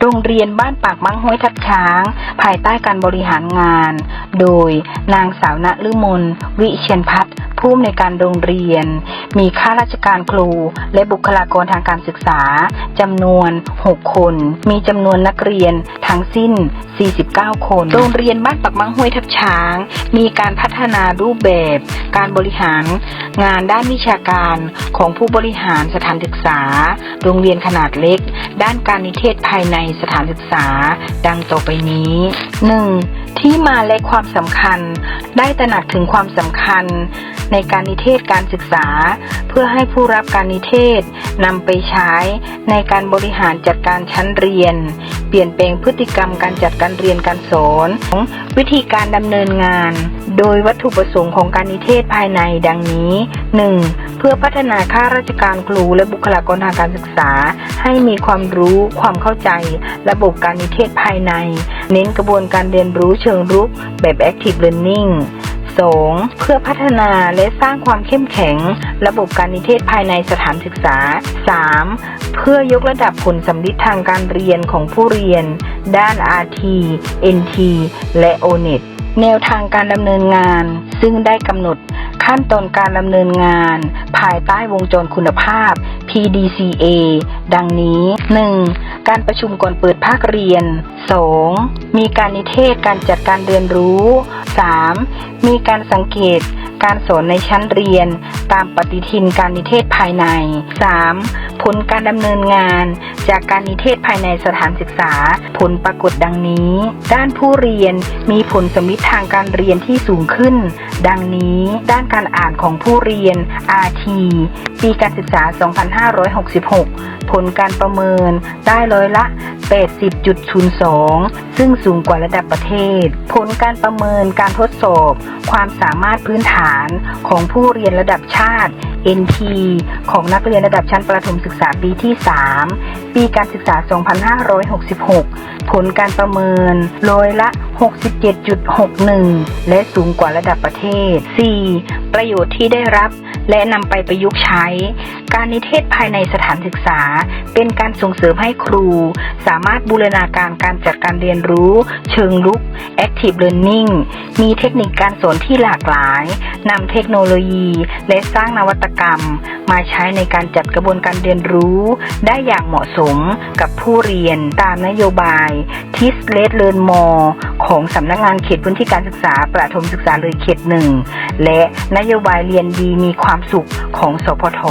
โรงเรียนบ้านปากมังห้วยทับช้าง ภายใต้การบริหารงาน โดยนางสาวณฤมลวิเชียนพัฒน์ผู้อำนวยการโรงเรียน มีข้าราชการครู และบุคลากรทางการศึกษาจำนวน 6 คน มีจำนวนนักเรียนทั้งสิ้น 49 คน โรงเรียนบ้านปักมังห้วยทับช้าง มีการพัฒนารูปแบบ การบริหารงานด้านวิชาการของผู้บริหารสถานศึกษา โรงเรียนขนาดเล็ก ด้านการนิเทศภายในสถานศึกษา ดังต่อไปนี้ 1. ที่มาและความสำคัญ ได้ตระหนักถึงความสำคัญ ในการนิเทศการศึกษา เพื่อให้ผู้รับการนิเทศนำไปใช้ในการบริหารจัดการชั้นเรียน เปลี่ยนแปลงพฤติกรรมการจัดการเรียนการสอนวิธีการดำเนินงาน โดยวัตถุประสงค์ของการนิเทศภายในดังนี้ 1. เพื่อพัฒนาข้าราชการครูและบุคลากรทางการศึกษา ให้มีความรู้ความเข้าใจ ระบบการนิเทศภายใน เน้นกระบวนการเรียนรู้เชิงรุกแบบ active learning 2. เพื่อพัฒนาและสร้างความเข้มแข็ง ระบบการนิเทศภายในสถานศึกษา 3. เพื่อยกระดับผลสำลิดทางการเรียนของผู้เรียน ด้าน RT NT และ ONET แนวทางการดำเนินงาน ซึ่งได้กำหนดขั้นตอนการดำเนินงาน ภายใต้วงจรคุณภาพ PDCA ดังนี้ 1. การประชุมก่อนเปิดภาคเรียน 2. มีการนิเทศการจัดการเรียนรู้ 3. มีการสังเกตการสอนในชั้นเรียน ตามปฏิทินการนิเทศภายใน 3. ผลการดำเนินงาน จากการนิเทศภายในสถานศึกษา ผลปรากฏดังนี้ ด้านผู้เรียนมีผลสำลิดทางการเรียนที่สูงขึ้น ดังนี้ ด้านการอ่านของผู้เรียน RT ปีการศึกษา 2566 ผลการประเมินได้ร้อยละ 80.02 ซึ่งสูงกว่าระดับประเทศ ผลการประเมินการทดสอบ ความสามารถพื้นฐานของผู้เรียนระดับชาติ NT ของนักเรียนระดับชั้นประถมศึกึกษาปีที่ 3 ปีการศึกษา 2566 ผลการประเมินร้อยละ 67.61 และสูงกว่าระดับประเทศ 4. ประโยชน์ที่ได้รับและนำไปประยุกต์ใช้ การนิเทศภายในสถานศึกษา เป็นการส่งเสริมให้ครู สามารถบูรณาการการจัดการเรียนรู้ เชิงลุก active learning มีเทคนิคการสอนที่หลากหลาย นำเทคโนโลยี และสร้างนวัตกรรม มาใช้ในการจัดกระบวนการเรียนรู้ ได้อย่างเหมาะสมกับผู้เรียนตามนโยบายทิสเลสเลิร์นมอของสำนักงานเขตพื้นที่การศึกษาประถมศึกษาเลยเขตหนึ่งและนโยบายเรียนดีมีความสุขของสพท